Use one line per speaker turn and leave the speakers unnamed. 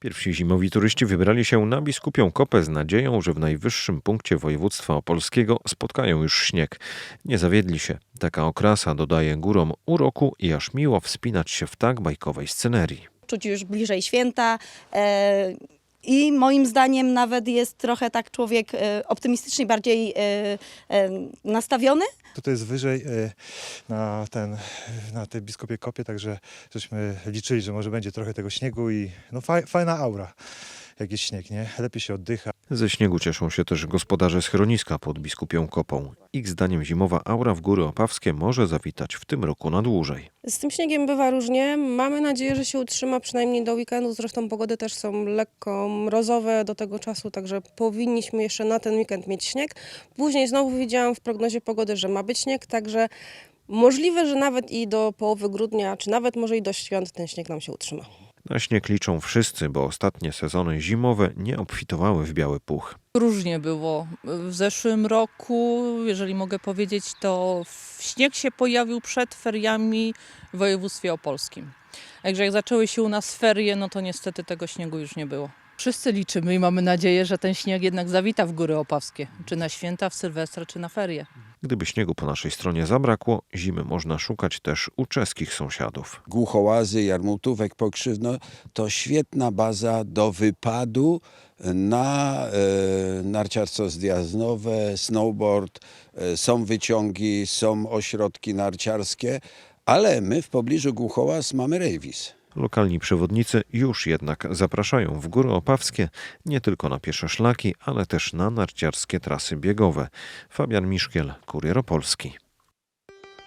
Pierwsi zimowi turyści wybrali się na Biskupią Kopę z nadzieją, że w najwyższym punkcie województwa opolskiego spotkają już śnieg. Nie zawiedli się. Taka okrasa dodaje górom uroku i aż miło wspinać się w tak bajkowej scenerii.
czuć już bliżej święta. E, I moim zdaniem nawet jest trochę tak człowiek e, optymistycznie bardziej e, e, nastawiony.
Tutaj jest wyżej e, na, ten, na tej biskupie kopie, także żeśmy liczyli, że może będzie trochę tego śniegu i no faj, fajna aura, jak jest śnieg, nie? Lepiej się oddycha.
Ze śniegu cieszą się też gospodarze schroniska pod Biskupią Kopą. Ich zdaniem zimowa aura w Góry Opawskie może zawitać w tym roku na dłużej.
Z tym śniegiem bywa różnie. Mamy nadzieję, że się utrzyma przynajmniej do weekendu. Zresztą pogody też są lekko mrozowe do tego czasu, także powinniśmy jeszcze na ten weekend mieć śnieg. Później znowu widziałam w prognozie pogody, że ma być śnieg, także możliwe, że nawet i do połowy grudnia, czy nawet może i do świąt ten śnieg nam się utrzyma.
Na śnieg liczą wszyscy, bo ostatnie sezony zimowe nie obfitowały w biały puch.
Różnie było. W zeszłym roku, jeżeli mogę powiedzieć, to śnieg się pojawił przed feriami w województwie opolskim. Także jak zaczęły się u nas ferie, no to niestety tego śniegu już nie było. Wszyscy liczymy i mamy nadzieję, że ten śnieg jednak zawita w Góry Opawskie. Czy na święta, w Sylwestra, czy na ferie.
Gdyby śniegu po naszej stronie zabrakło, zimy można szukać też u czeskich sąsiadów.
Głuchołazy, Jarmutówek, Pokrzywno to świetna baza do wypadu na e, narciarstwo zjazdowe, snowboard, e, są wyciągi, są ośrodki narciarskie, ale my w pobliżu Głuchołaz mamy rejwis.
Lokalni przewodnicy już jednak zapraszają w Góry Opawskie nie tylko na piesze szlaki, ale też na narciarskie trasy biegowe. Fabian Miszkiel, Kurier Opolski.